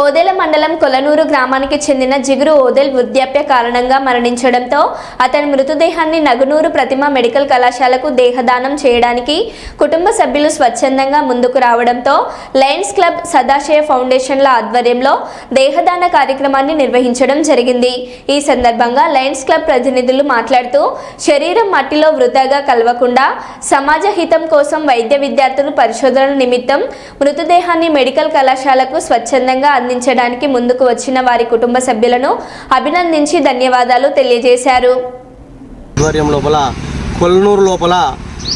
ఓదెల మండలం కొలనూరు గ్రామానికి చెందిన జిగురు ఓదెల్ వృద్ధాప్య కారణంగా మరణించడంతో అతని మృతదేహాన్ని నగునూరు ప్రతిమ మెడికల్ కళాశాలకు దేహదానం చేయడానికి కుటుంబ సభ్యులు స్వచ్ఛందంగా ముందుకు రావడంతో లయన్స్ క్లబ్ సదాశయ ఫౌండేషన్ల ఆధ్వర్యంలో దేహదాన కార్యక్రమాన్ని నిర్వహించడం జరిగింది. ఈ సందర్భంగా లయన్స్ క్లబ్ ప్రతినిధులు మాట్లాడుతూ శరీరం మట్టిలో వృధాగా కలవకుండా సమాజ హితం కోసం వైద్య విద్యార్థులు పరిశోధన నిమిత్తం మృతదేహాన్ని మెడికల్ కళాశాలకు స్వచ్ఛందంగా అందించడానికి ముందుకు వచ్చిన వారి కుటుంబ సభ్యులను అభినందించి ధన్యవాదాలు తెలియజేశారు. లోపల కొల్నూరు లోపల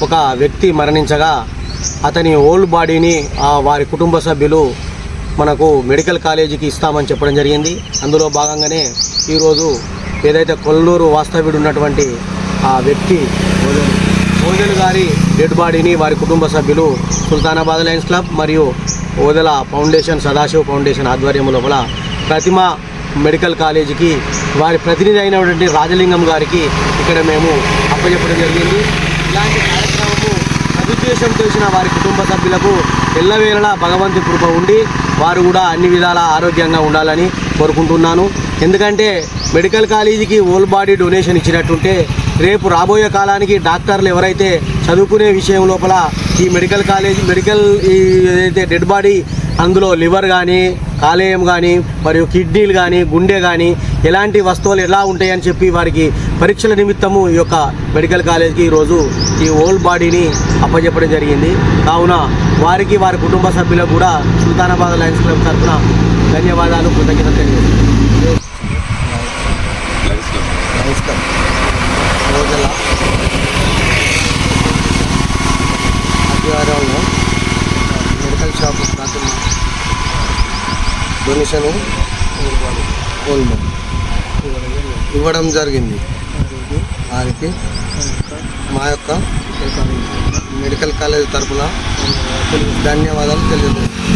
ఒక వ్యక్తి మరణించగా అతని ఓల్డ్ బాడీని ఆ వారి కుటుంబ సభ్యులు మనకు మెడికల్ కాలేజీకి ఇస్తామని చెప్పడం జరిగింది. అందులో భాగంగానే ఈరోజు ఏదైతే కొల్లూరు వాస్తవ్యుడు ఉన్నటువంటి ఆ వ్యక్తి ఓదెలు గారి డెడ్ బాడీని వారి కుటుంబ సభ్యులు సుల్తానాబాద్ లయన్స్ క్లబ్ మరియు ఓదెల ఫౌండేషన్ సదాశివ ఫౌండేషన్ ఆధ్వర్యం లోపల ప్రతిమ మెడికల్ కాలేజీకి వారి ప్రతినిధి అయినటువంటి రాజలింగం గారికి ఇక్కడ మేము అప్పచెప్పడం జరిగింది. ఇలాంటి కార్యక్రమము సదుద్దేశం చేసిన వారి కుటుంబ సభ్యులకు ఎల్లవేళలా భగవంతు కృప ఉండి వారు కూడా అన్ని విధాల ఆరోగ్యంగా ఉండాలని కోరుకుంటున్నాను. ఎందుకంటే మెడికల్ కాలేజీకి ఓల్ బాడీ డొనేషన్ ఇచ్చినట్టుంటే రేపు రాబోయే కాలానికి డాక్టర్లు ఎవరైతే చదువుకునే విషయం లోపల ఈ మెడికల్ కాలేజ్ మెడికల్ ఈ ఏదైతే డెడ్ బాడీ అందులో లివర్ కానీ కాలేయం కానీ మరియు కిడ్నీలు కానీ గుండె కానీ ఎలాంటి వస్తువులు ఎలా ఉంటాయని చెప్పి వారికి పరీక్షల నిమిత్తము ఈ యొక్క మెడికల్ కాలేజ్కి ఈరోజు ఈ ఓల్డ్ బాడీని అప్పచెప్పడం జరిగింది. కావున వారికి వారి కుటుంబ సభ్యులకు కూడా సుల్తానాబాద్ లయన్స్ క్లబ్ తరఫున ధన్యవాదాలు కృతజ్ఞతలు తెలియజేస్తున్నాను. ఆదివారంలో మెడికల్ షాప్ ప్రతిమ డొనేషన్ ఇవ్వడం జరిగింది. వారికి మా యొక్క మెడికల్ కాలేజ్ తరఫున ధన్యవాదాలు తెలియజేస్తున్నాను